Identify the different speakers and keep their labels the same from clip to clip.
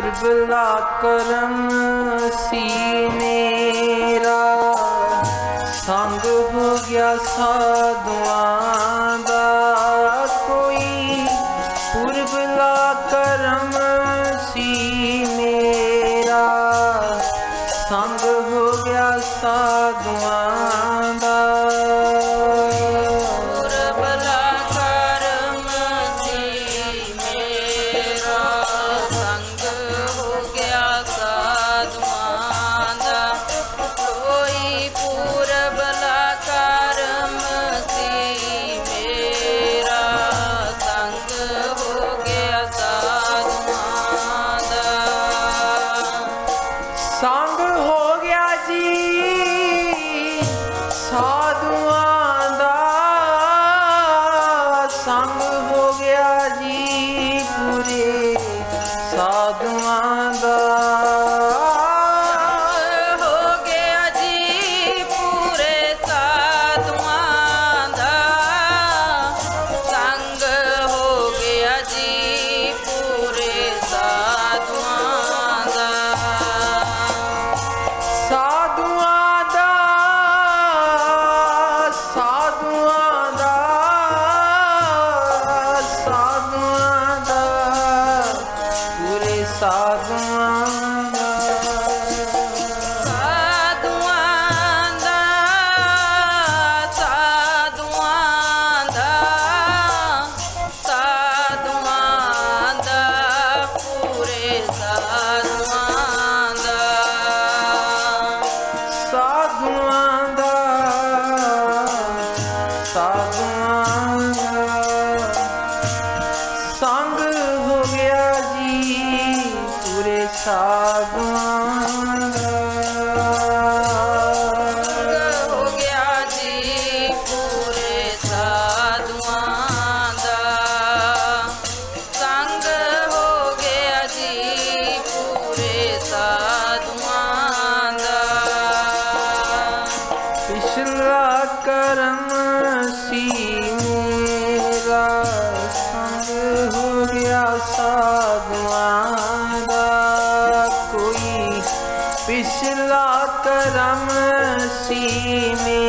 Speaker 1: ਗੁਰਬਲਾ ਕਰਮ ਸੀਨੇ ਰਾ ਸੰਗ ਹੋ ਗਿਆ ਸਾਧੂਆਂ song ਸਾਧੂਆਂ ਦਾ
Speaker 2: ਹੋ ਗਿਆ
Speaker 1: ਜੀ ਪੂਰੇ ਸਾਧੂਆਂ ਪਿਛਲਾ ਕਰਮ ਸੀ ਮੇਰਾ ਸੰਗ ਹੋ ਗਿਆ ਸਾਧਵਾਂ ਦਾ। ਕੋਈ ਪਿਛਲਾ ਕਰਮ ਸੀ ਮੇਰਾ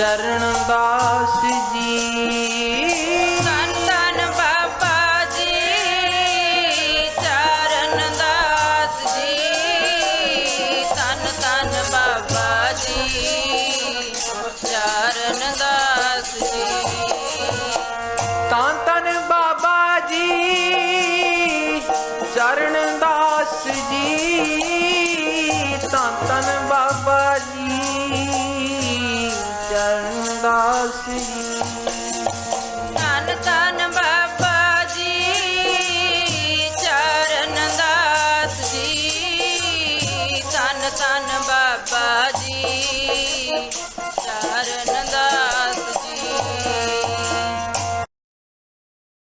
Speaker 1: ਚਰਨ ਦਾਸ ਜੀ। ਧੰਨ ਧੰਨ ਬਾਬਾ ਜੀ ਚਰਨ ਦਾਸ ਜੀ।
Speaker 2: ਧੰਨ ਧੰਨ ਬਾਬਾ ਜੀ ਚਰਨ ਦਾਸ ਜੀ। ਤਾਂ ਧੰਨ ਬਾਬਾ ਜੀ ਚਰਨ ਦਾਸ ਜੀ।
Speaker 1: ਤਾਂ ਧੰਨ ਬਾਬਾ ਜੀ।
Speaker 2: Thank you.